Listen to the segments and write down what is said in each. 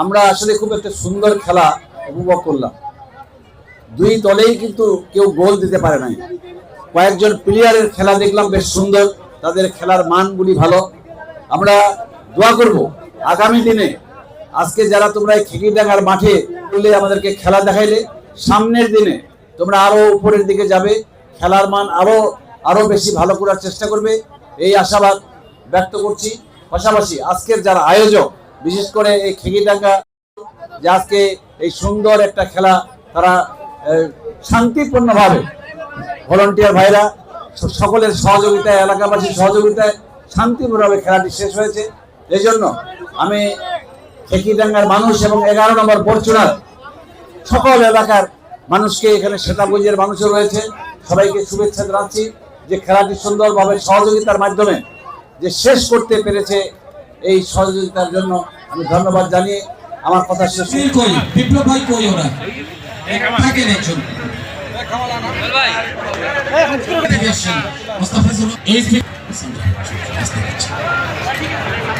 আমরা আসলে খুব একটা সুন্দর খেলা উপভোগ করলাম। দুই দলেই কিন্তু কেউ গোল দিতে পারে নাই। কয়েকজন প্লেয়ারের খেলা দেখলাম বেশ সুন্দর, তাদের খেলার মানগুলি ভালো। আমরা দোয়া করব, আগামী দিনে আজকে যারা তোমরা এই খেকিডাঙ্গার মাঠে করলে আমাদেরকে খেলা দেখাইলে, সামনের দিনে তোমরা আরও উপরের দিকে যাবে, খেলার মান আরও আরও বেশি ভালো করার চেষ্টা করবে। এই আশাবাদ ব্যক্ত করছি। পাশাপাশি আজকের যারা আয়োজক, বিশেষ করে এই খেকিডাঙ্গা, যে আজকে এই সুন্দর একটা খেলা তারা শান্তিপূর্ণভাবে ভলান্টিয়ার ভাইরা, সকলের সহযোগিতায়, এলাকাবাসীর সহযোগিতায় শান্তিপূর্ণভাবে খেলাটি শেষ হয়েছে। এই জন্য আমি খেকিডাঙ্গার মানুষ এবং এগারো নম্বর বরচুনার সকল এলাকার মানুষকে এখানে শ্বেতাবুজের মানুষও রয়েছে। সবাইকে শুভেচ্ছা জানাচ্ছি। যে খেলাটি সুন্দরভাবে সহযোগিতার মাধ্যমে যে শেষ করতে পেরেছে এই সহযোগিতার জন্য আমি ধন্যবাদ জানিয়ে আমার কথা শেষ করছি। বিপ্লব ভাই কই ওরা? থাকেন একজন।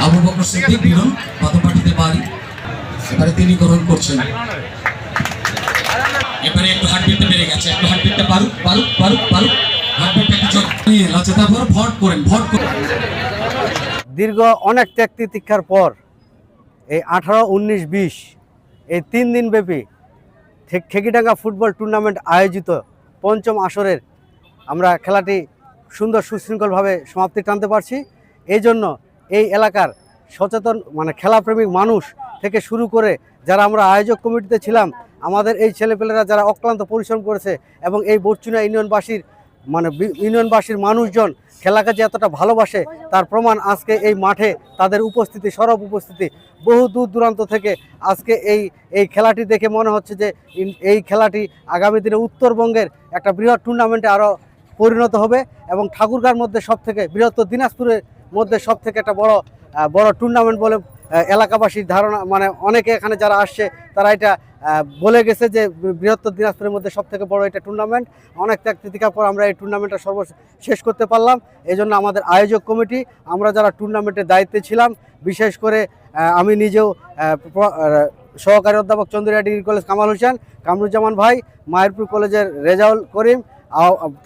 আবু বকর সিদ্দিক বিরল পাথরপাটিতে বাড়ি এবারে তিনি গ্রহণ করছেন। এবারে একটু হার্টবিটটা বেড়ে গেছে একটু হার্টবিটটা পারুক পারুক পারুক পারুক দীর্ঘ অনেক ত্যাগ তিতিক্ষার পর এই আঠারো, উনিশ, বিশ, এই তিন দিন ব্যাপী খেকিডাঙ্গা ফুটবল টুর্নামেন্ট আয়োজিত পঞ্চম আসরের আমরা খেলাটি সুন্দর সুশৃঙ্খলভাবে সমাপ্তি টানতে পারছি। এই জন্য এই এলাকার সচেতন মানে খেলাপ্রেমিক মানুষ থেকে শুরু করে যারা আমরা আয়োজক কমিটিতে ছিলাম, আমাদের এই ছেলেপেলেরা যারা অক্লান্ত পরিশ্রম করেছে এবং এই বর্চুনা ইউনিয়নবাসীর মানে ইউনিয়নবাসীর মানুষজন খেলাকে যে এতটা ভালোবাসে, তার প্রমাণ আজকে এই মাঠে তাদের উপস্থিতি, সরব উপস্থিতি বহু দূর দূরান্ত থেকে আজকে এই এই খেলাটি দেখে মনে হচ্ছে যে এই খেলাটি আগামী দিনে উত্তরবঙ্গের একটা বৃহৎ টুর্নামেন্টে আরও পরিণত হবে এবং ঠাকুরগার মধ্যে সব থেকে বৃহত্তর দিনাজপুরের মধ্যে সব থেকে একটা বড় বড় টুর্নামেন্ট বলে এলাকাবাসীর ধারণা মানে অনেকে এখানে যারা আসছে, তারা এটা বলে গেছে যে বৃহত্তর দিনাজপুরের মধ্যে সব থেকে বড় এটা টুর্নামেন্ট অনেক ত্যাগ তিতিকার পর আমরা এই টুর্নামেন্টটা সর্ব শেষ করতে পারলাম। এই জন্য আমাদের আয়োজক কমিটি, আমরা যারা টুর্নামেন্টের দায়িত্বে ছিলাম, বিশেষ করে আমি নিজেও সহকারী অধ্যাপক চন্দ্রিয়া ডিগ্রি কলেজ কামাল হোসেন, কামরুজ্জামান ভাই মায়েরপুর কলেজের রেজাউল করিম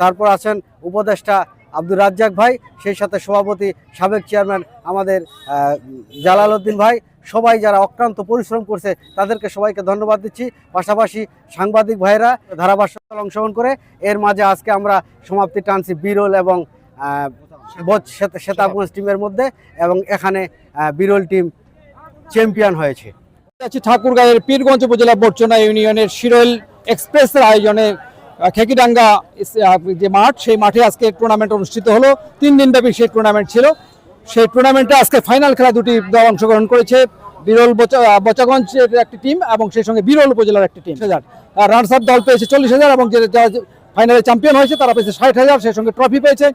তারপর আছেন উপদেষ্টা আব্দুর রাজ্জাক ভাই সেই সাথে সভাপতি সাবেক চেয়ারম্যান আমাদের আহ, জালাল উদ্দিন ভাই সবাই যারা অক্লান্ত পরিশ্রম করছে তাদেরকে সবাইকে ধন্যবাদ দিচ্ছি। পাশাপাশি সাংবাদিক ভাইরা ধারাভাষ্যকাল অংশগ্রহণ করে এর মাঝে আজকে আমরা সমাপ্তি টানছি বিরল এবং বোধ শ্বেত- শ্বেতাবগঞ্জ টিমের মধ্যে এবং এখানে বিরল টিম চ্যাম্পিয়ন হয়েছে। ঠাকুরগাঁয়ের পীরগঞ্জ উপজেলা বর্চনা ইউনিয়নের শিরোল এক্সপ্রেসের আয়োজনে খেকিডাঙ্গা যে মাঠ সেই মাঠে আজকে টুর্নামেন্ট অনুষ্ঠিত হলো। তিন দিনব্যাপী সেই টুর্নামেন্ট ছিল। সেই টুর্নামেন্টে আজকে ফাইনাল খেলা দুটি দল অংশগ্রহণ করেছে। বিরল বচা- বচাগঞ্জের একটি টিম এবং সেই সঙ্গে বিরল উপজেলার একটি টিম হাজার। রানস দল পেয়েছে চল্লিশ হাজার এবং যে ফাইনালে চ্যাম্পিয়ন হয়েছে তারা পেয়েছে ষাট হাজার। সেই সঙ্গে ট্রফি পেয়েছে।